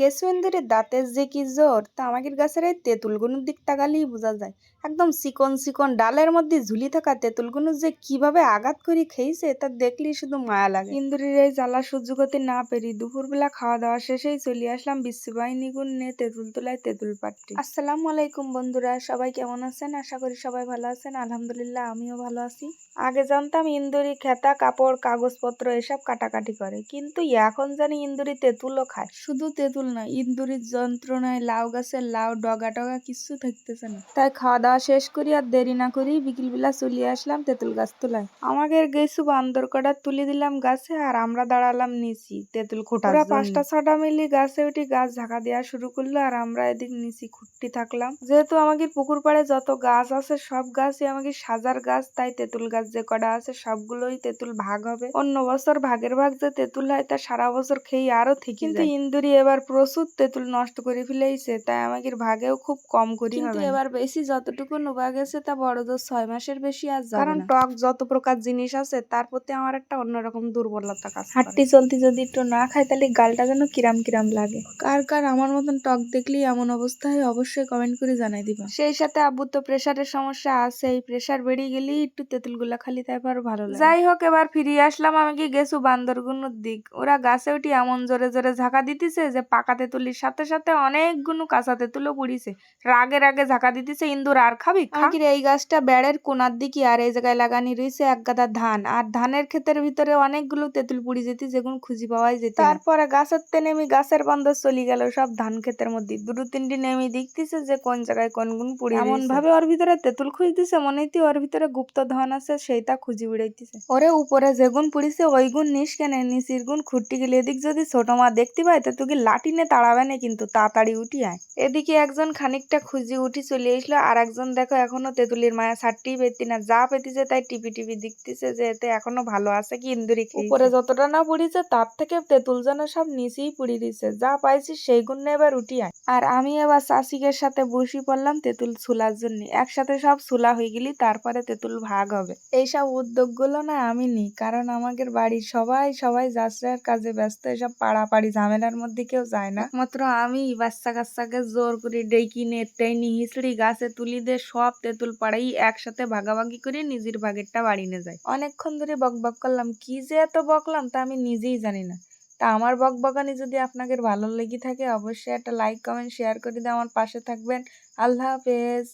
গেসুয়েন্দরের দাঁতের যে কি জোর তা আমাদের গাছের এই তেঁতুলগুলোর দিক তাকালেই বোঝা যায়। একদম চিকন চিকন ডালের মধ্যে ঝুলি থাকা তেঁতুলগুলো যে কীভাবে আঘাত করে খেয়েছে, তা দেখলেই শুধু মায়া লাগে। ইন্দুরের এই জ্বালা সহ্য করতে না পেরি দুপুরবেলা খাওয়া দাওয়া শেষেই চলে আসলাম বিশ্ববাহিনী গুণ নিয়ে তেঁতুল তোলায় তেঁতুল পাট্টি। আসসালামু আলাইকুম বন্ধুরা, সবাই কেমন আছেন? আশা করি সবাই ভালো আছেন। আলহামদুলিল্লাহ, আমিও ভালো আছি। আগে জানতাম ইন্দুরি খেতা, কাপড়, কাগজপত্র এসব কাটাকাটি করে, কিন্তু এখন জানি ইন্দুরি তেঁতুলও খায়। শুধু তেঁতুল না ইন্দুরির যন্ত্রণায় লাউ গাছের লাউ ডগা টগা কিচ্ছু থাকতেছে না। তাই খাওয়া দাওয়া শেষ করি আর দেরি না করি বিকেলবেলা চলে আসলাম তেঁতুল গাছ তোলায়। আমাদের গেছু বান্দর কটা তুলে দিলাম গাছে আর আমরা দাঁড়ালাম নিচি তেঁতুল খোটা পাঁচটা ছটা মিলি গাছে উঠি গাছ ঝাঁকা দেওয়া শুরু করল আর আমরা এদিক নিচি খুঁটতে থাকলাম। যেহেতু আমাদের পুকুর পাড়ে যত গাছ আছে সব গাছই আমাকে সাজার গাছ তাই তেঁতুল গাছ যে কটা আছে সবগুলোই তেঁতুল ভাগ হবে। অন্য বছর ভাগের ভাগ যে তেঁতুল হয় তা সারা বছর খেয়ে আরও থেকে কিন্তু ইন্দুরি এবার প্রচুর তেঁতুল নষ্ট করে ফেলেইছে তাই আমাকে ভাগেও খুব কম করি কিন্তু এবার বেশি যতটুকু নোবা গেছে তা বড় জোর ছয় মাসের বেশি আর কারণ টক যত প্রকার জিনিস আছে তার প্রতি আমার একটা অন্যরকম দুর্বলতা কাজ। হাঁটতে চলতে যদি একটু না খাই তাহলে গালটা যেন কিরাম কিরাম লাগে। কার কার আমার মতন টক দেখলেই এমন অবস্থা হয় অবশ্যই কমেন্ট করে জানাই দিবা। সেই সাথে আব্বু তো প্রেশারের সমস্যা আছে এই প্রেসার বেরিয়ে গেলেই একটু তেঁতুলগুলা খালি তাই তারপর ভালো লাগে। যাই হোক এবার ফিরিয়ে আসলাম আমি কি গেছু বান্দরগুনোর দিক। ওরা গাছে উঠি এমন জোরে জোরে ঝাঁকা দিতেছে যে পাকা তেঁতুলির সাথে সাথে অনেকগুলো কাঁচা তেঁতুলও পুড়িছে। রাগে রাগে ঝাঁকা দিতেছে ইন্দুর আর খাবি? আমাকে এই গাছটা বেড়ের কোনার দিকে আর এই জায়গায় লাগানি রয়েছে এক গাদা ধান। আর ধানের ক্ষেতের ভিতরে অনেকগুলো তেঁতুল পুড়ি যেতে যেগুলো খুঁজি পাওয়াই যেত তারপরে গাছের তে নেমে গাছের বন্ধ চলে গেল সব ধান ক্ষেতের মধ্যে। দুটো তিনটি নেমে দেখতেছে যে কোন জায়গায় কোন গুণ পুড়ি এমন ভাবে ওর ভিতরে তেঁতুল খুঁজতেছে মনে হইতে ওর ভিতরে গুপ্ত ধন আছে সেইটা খুঁজি উড়াইতেছে ওরে উপরে যে গুণ পুড়িছে ওই গুণ নিস কেন নিচির গুণ খুঁটি গেলে এদিক যদি ছোট মা দেখতে পায় তো তোকে লাঠি নিয়ে তাড়াবে না কিন্তু তাড়াতাড়ি উঠি আয়। এদিকে একজন খানিকটা খুঁজি উঠি চলে আসলো আর একজন দেখো এখনও তেঁতুলির মায়া ছাড়তেই পেতি না। যা পেতিছে তাই টিপি টিপি দেখতেছে যে এতে এখনও ভালো আছে কি ইন্দুরি উপরে যতটা না পুড়িছে তার থেকে তেঁতুল যেন সব নিচেই পুড়ি দিছে। যা পাইছি সেই গুণ এবার উঠি আয়। আর আমি এবার চাষিকের সাথে বসি পড়লাম তেঁতুল ছুলার জন্য। একসাথে সব ছুলা হয়ে গেলি তারপরে তেঁতুল ভাগ হবে। এইসব উদ্যোগগুলো না আমি নিই কারণ আমাদের বাড়ির সবাই সবাই যাত্রার কাজে ব্যস্ত এসব পাড়াপাড়ি ঝামেলার মধ্যে কেউ যায় না। মাত্র আমি বাচ্চা কাচ্চাকে জোর করে ডেকে নেটাই হিসড়ি গাছে তুলি দিয়ে সব তেঁতুল পাড়াই একসাথে ভাগাভাগি করে নিজের ভাগেরটা বাড়ি নিয়ে যায়। অনেকক্ষণ ধরে বক বক করলাম, কি যে এত বকলাম তা আমি নিজেই জানি না। তা আমার বক বকানি যদি আপনাদের ভালো লেগে থাকে, অবশ্যই একটা লাইক কমেন্ট শেয়ার করে দিয়ে আমার পাশে থাকবেন। আল্লাহ হাফেজ।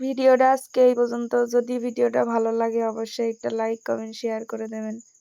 ভিডিওটা আজকে এই পর্যন্ত। যদি ভিডিওটা ভালো লাগে, অবশ্যই একটা লাইক কমেন্ট শেয়ার করে দেবেন।